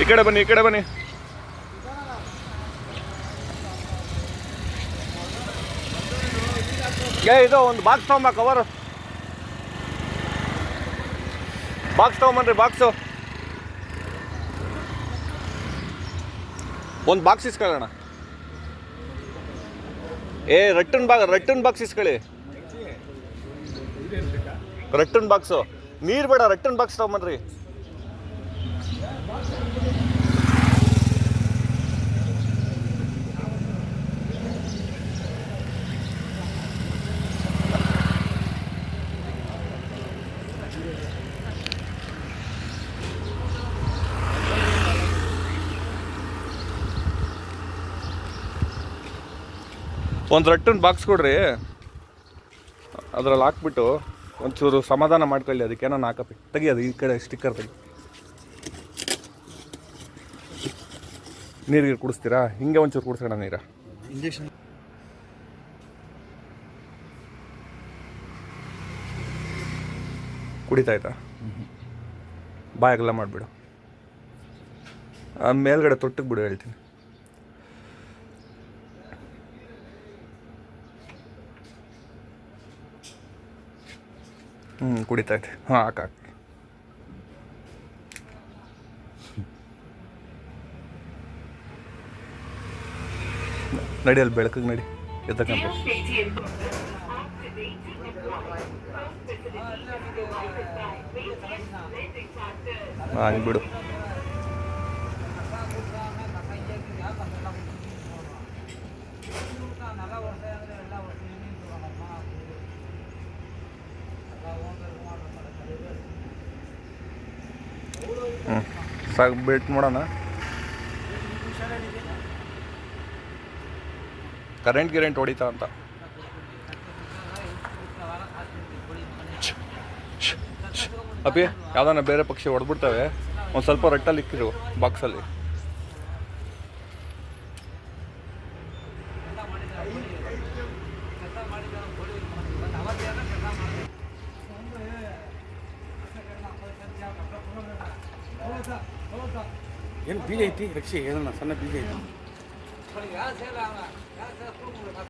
ಈ ಕಡೆ ಬನ್ನಿ, ಈ ಕಡೆ ಬನ್ನಿ. ಏ, ಇದು ಒಂದು ಬಾಕ್ಸ್ ತಗೊಂಬ ಕವರ್ ಬಾಕ್ಸ್ ತಗೊಂಬನ್ರಿ ಬಾಕ್ಸು ಒಂದು ಬಾಕ್ಸ್ ಇಸ್ಕೊಳ್ಳೋಣ. ಏ, ರಟ್ಟನ್ ಬಾಕ್ ರಟ್ಟನ್ ಬಾಕ್ಸ್ ಇಸ್ಕೊಳ್ಳಿ. ರಟ್ಟನ್ ಬಾಕ್ಸು ನೀರು ಬೇಡ, ರಟ್ಟನ್ ಬಾಕ್ಸ್ ತಗೊಂಬನ್ರಿ ಒಂದು ರಟ್ಟನ್ ಬಾಕ್ಸ್ ಕೊಡ್ರಿ. ಅದ್ರಲ್ಲಿ ಹಾಕ್ಬಿಟ್ಟು ಒಂಚೂರು ಸಮಾಧಾನ ಮಾಡ್ಕೊಳ್ಳಿ ಅದಕ್ಕೆ ಏನೋ ಹಾಕಪ್ಪಿ ತೆಗಿ, ಅದು ಈ ಕಡೆ ಸ್ಟಿಕ್ಕರ್ ತೆಗಿ. ನೀರಿಗೆ ಕುಡಿಸ್ತೀರಾ? ಹಿಂಗೆ ಒಂಚೂರು ಕುಡಿಸೋಣ ನೀರ. ಇಂಜೆಕ್ಷನ್ ಕುಡಿತಾ ಆಯ್ತಾ ಬಾಯಾಗೆಲ್ಲ ಮಾಡಿಬಿಡು ಮೇಲ್ಗಡೆ ತೊಟ್ಟಿಗೆ ಬಿಡು ಹೇಳ್ತೀನಿ. ಹ್ಞೂ ಕುಡಿತಾ ಐತೆ ಹಾಂ, ಹಾಕ, ಹಾಕಿ. ನಡಿ ಅಲ್ಲಿ ಬೆಳಕಿಗೆ ನಡಿ. ಎದ್ದಕ್ಕಂತ ಬಿಡು ಹ್ಞೂ ಸಾಕು ಬೆಲ್ಟ್ ಮಾಡೋಣ. ಕರೆಂಟ್ ಗಿರೆಂಟ್ ಹೊಡಿತಾ ಅಂತ. ಅಪ್ಪಿ ಯಾವ್ದಾನ ಬೇರೆ ಪಕ್ಷಿ ಹೊಡೆದ್ಬಿಡ್ತವೆ, ಒಂದು ಸ್ವಲ್ಪ ರಟ್ಟಲ್ಲಿ ಇಕ್ಕಿರು ಬಾಕ್ಸಲ್ಲಿ. ಏನು ಬೀಜ ಐತಿ ರಕ್ಷೆ? ಹೇಳೋಣ ಸಣ್ಣ ಬೀಜ ಐತಿ?